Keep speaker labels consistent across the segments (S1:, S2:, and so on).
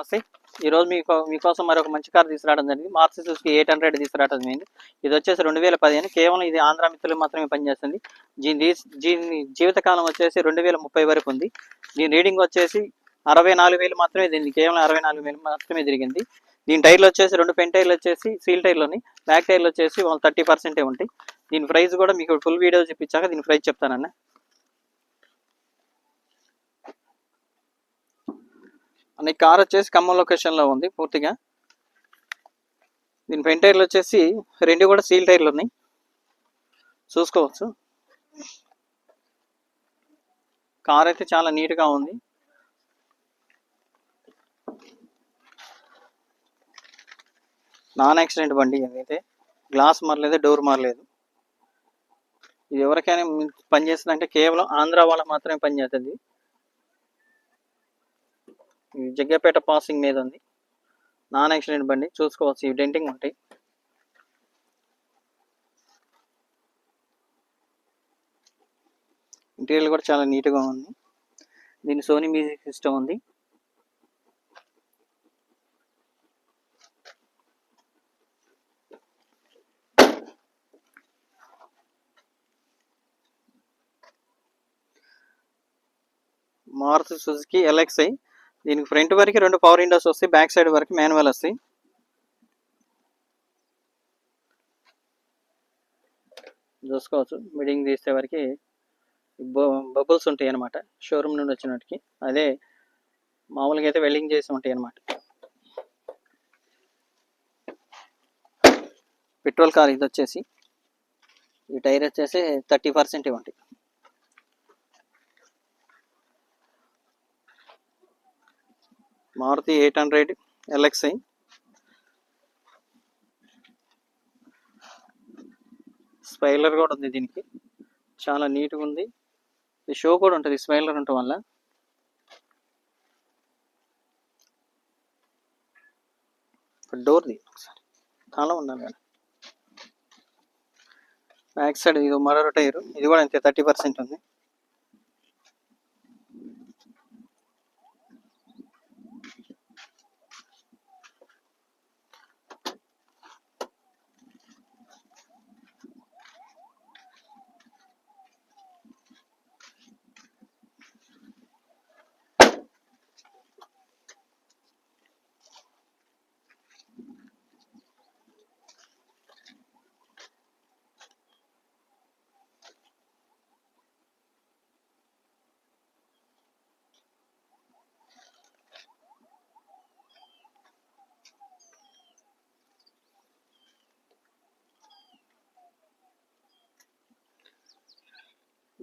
S1: నమస్తే. ఈరోజు మీకు మీకోసం మరొక మంచి కార్ తీసుకురావడం జరిగింది. మార్చి సుజుకి ఎయిట్ హండ్రెడ్ తీసుకురావడం జరిగింది. ఇది వచ్చేసి రెండు వేల పదిహేను. కేవలం ఇది ఆంధ్ర మిత్రులు మాత్రమే పనిచేస్తుంది. దీని దీని జీవితకాలం వచ్చేసి రెండు వేల ముప్పై వరకు ఉంది. దీని రీడింగ్ వచ్చేసి అరవై నాలుగు వేలు మాత్రమే దీనికి కేవలం అరవై నాలుగు వేలు మాత్రమే తిరిగింది. దీని టైర్లు వచ్చేసి రెండు పెన్ టైర్లు వచ్చేసి సీల్ టైర్లోని బ్యాక్ టైర్లు వచ్చేసి థర్టీ పర్సెంటే ఉంటాయి. దీని ప్రైస్ కూడా మీకు ఫుల్ వీడియో చూపించాక దీని ప్రైస్ చెప్తానన్నా. అనే కార్ వచ్చేసి ఖమ్మం లొకేషన్లో ఉంది పూర్తిగా. దీని ఫ్రంట్ టైర్లు వచ్చేసి రెండు కూడా సీల్ టైర్లు ఉన్నాయి. చూసుకోవచ్చు. కార్ అయితే చాలా నీట్గా ఉంది. నాన్ యాక్సిడెంట్ బండి అయితే గ్లాస్ మారలేదు డోర్ మారలేదు. ఇది ఎవరికైనా పనిచేస్తుందంటే కేవలం ఆంధ్ర వాళ్ళకి మాత్రమే పనిచేస్తుంది జగ్గపేట పాసింగ్ మీద ఉంది. నాన్ యాక్సిడెంట్ బండి చూసుకోవచ్చు ఈ డెంటింగ్ ఉంటాయి ఇంటీరియర్ కూడా చాలా నీట్గా ఉంది. దీని సోనీ మ్యూజిక్ సిస్టమ్ ఉంది. మారుతి సుజుకి ఎల్ఎక్స్ఐ దీనికి ఫ్రంట్ వరకు రెండు పవర్ విండోస్ వస్తాయి బ్యాక్ సైడ్ వరకు మాన్యువల్ వస్తాయి. చూసుకోవచ్చు మిడింగ్ తీసే వరకు బబుల్స్ ఉంటాయి అనమాట షోరూమ్ నుండి వచ్చినట్టుకి అదే మామూలుగా అయితే వెల్డింగ్ చేసి ఉంటాయి అనమాట పెట్రోల్ కార్ ఇది వచ్చేసి ఈ టైర్ వచ్చేసి థర్టీ పర్సెంట్ ఇవ్వండి. Maruti eight hundred LXI spoiler కూడా ఉంది దీనికి. చాలా నీట్గా ఉంది. షో కూడా ఉంటుంది స్పైలర్ ఉండటం వల్ల. డోర్ది ఒకసారి. తాళం ఉండాలి కదా. బ్యాక్ సైడ్ ఇది మరో టైర్. ఇది కూడా అంతే థర్టీ పర్సెంట్ ఉంది.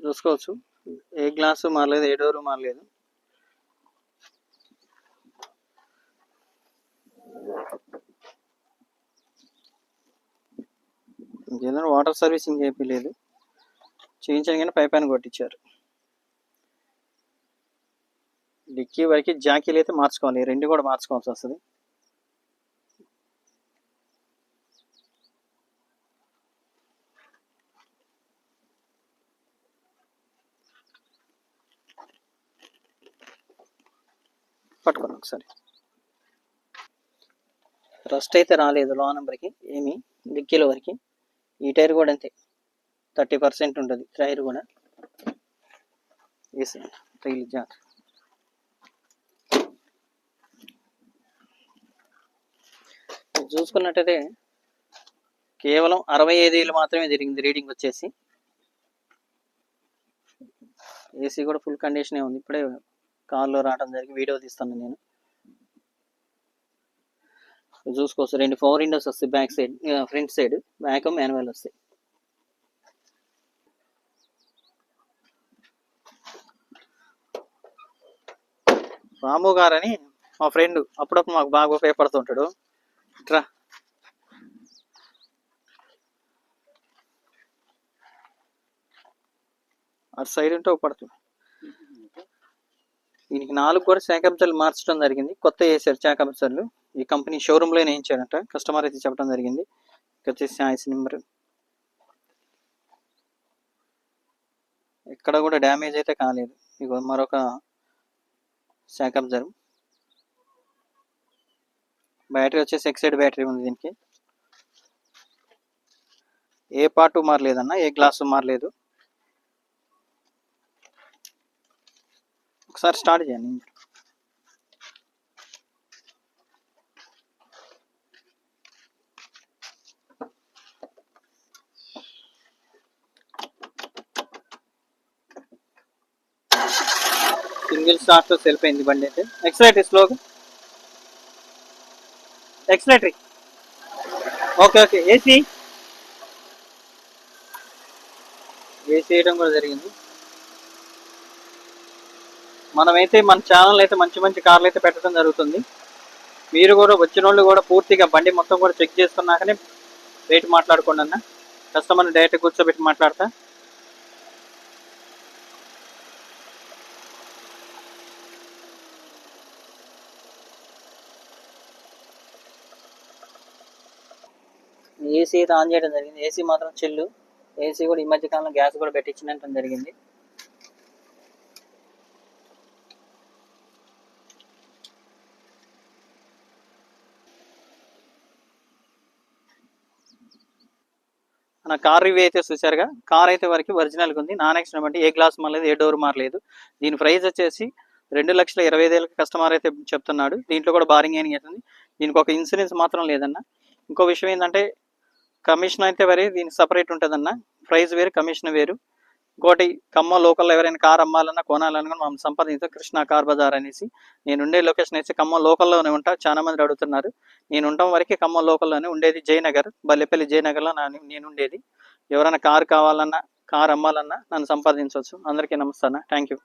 S1: చూసుకోవచ్చు. ఏ గ్లాసు మారలేదు ఏ డోరు మారలేదు. ఇంకేదైనా వాటర్ సర్వీసింగ్ చేయలేదు చేయించాను కానీ పైప్ అని కొట్టించారు. డిక్కీ వరకు జాకీలు అయితే మార్చుకోవాలి. రెండు కూడా మార్చుకోవాల్సి వస్తుంది. పట్టుకోండి ఒకసారి. రస్ట్ అయితే రాలేదు లో నెంబర్కి ఏమి? డిక్కీల వరకు. ఈ టైర్ కూడా అంతే. థర్టీ పర్సెంట్ ఉంటుంది టైర్ కూడా. వేసి తగిలి జాగ్రత్త. చూసుకున్నట్టయితే కేవలం అరవై ఐదు మాత్రమే జరిగింది రీడింగ్ వచ్చేసి. ఏసీ కూడా ఫుల్ కండిషనే ఉంది ఇప్పుడే కార్లో రావడం జరిగి వీడియో తీస్తాను నేను. చూసుకోవచ్చు రెండు ఫోర్ విండోస్ వస్తాయి back side front side back manual వస్తాయి. రాము గారని మా ఫ్రెండ్ అప్పుడప్పుడు మాకు బాగా ఉపయోగపడుతుంటాడు ట్రా అటు సైడ్ ఉంటే పడుతుంది దీనికి నాలుగు కూడా శాఖంశాలు మార్చడం జరిగింది. కొత్త వేసారు శాఖంశాలు ఈ కంపెనీ షోరూంలోనే వేయించారంట. కస్టమర్ అయితే చెప్పడం జరిగింది. ఇక్కడ వచ్చేసి ఐస్ నెంబర్. ఎక్కడ కూడా డ్యామేజ్ అయితే కాలేదు. ఇక మరొక శాఖబ్జర్ బ్యాటరీ వచ్చేసి ఎక్సైడ్ బ్యాటరీ ఉంది దీనికి. ఏ పార్టు మారలేదన్న ఏ గ్లాసు మారలేదు. ఒకసారి స్టార్ట్ చేయండి. సింగిల్ స్టార్ట్ సెల్ఫ్ అయింది బండి అయితే. ఎక్సలేటరీ స్లోగా accelerator okay okay AC AC వేయడం కూడా జరిగింది. మనమైతే మన ఛానల్ అయితే మంచి మంచి కార్లు అయితే పెట్టడం జరుగుతుంది. మీరు కూడా వచ్చిన వాళ్ళు కూడా పూర్తిగా బండి మొత్తం కూడా చెక్ చేసుకున్నాకనే రేట్ మాట్లాడుకోండి అన్న. కస్టమర్ని డైరెక్ట్ కూర్చోబెట్టి మాట్లాడతా. ఏసీ అయితే ఆన్ చేయడం జరిగింది. ఏసీ మాత్రం చిల్లు ఏసీ కూడా ఈ మధ్య కాలంలో గ్యాస్ కూడా పెట్టించినట్టు జరిగింది. మన కార్ రివ్యూ అయితే చూసారుగా కార్ అయితే వరకు ఒరిజినల్గా ఉంది. నాన్ యాక్సిడెంట్ అంటే ఏ గ్లాస్ మారలేదు ఏ డోర్ మారలేదు. దీని ప్రైస్ వచ్చేసి రెండు లక్షల ఇరవై ఐదు కస్టమర్ అయితే చెప్తున్నాడు. దీంట్లో కూడా బారింగ్ అని అవుతుంది దీనికి ఒక ఇన్సూరెన్స్ మాత్రం లేదన్న. ఇంకో విషయం ఏంటంటే కమిషన్ అయితే వరే దీనికి సపరేట్ ఉంటుందన్న. ప్రైస్ వేరు కమిషన్ వేరు. ఇంకోటి ఖమ్మం లోకల్లో ఎవరైనా కార్ అమ్మాలన్నా కొనాలన్నా మనం సంప్రదించే కృష్ణ కార్ బజార్ అనేసి నేను ఉండే లొకేషన్ అయితే ఖమ్మం లోకల్లోనే ఉంటా చాలా మంది అడుగుతున్నారు. నేను ఉండటం వరకే ఖమ్మం లోకల్లోనే ఉండేది జయనగర్ బల్లెపల్లి జయనగర్లో నా నేను ఉండేది ఎవరైనా కార్ కావాలన్నా కార్ అమ్మాలన్నా నన్ను సంపాదించవచ్చు అందరికీ నమస్తే థ్యాంక్ యూ.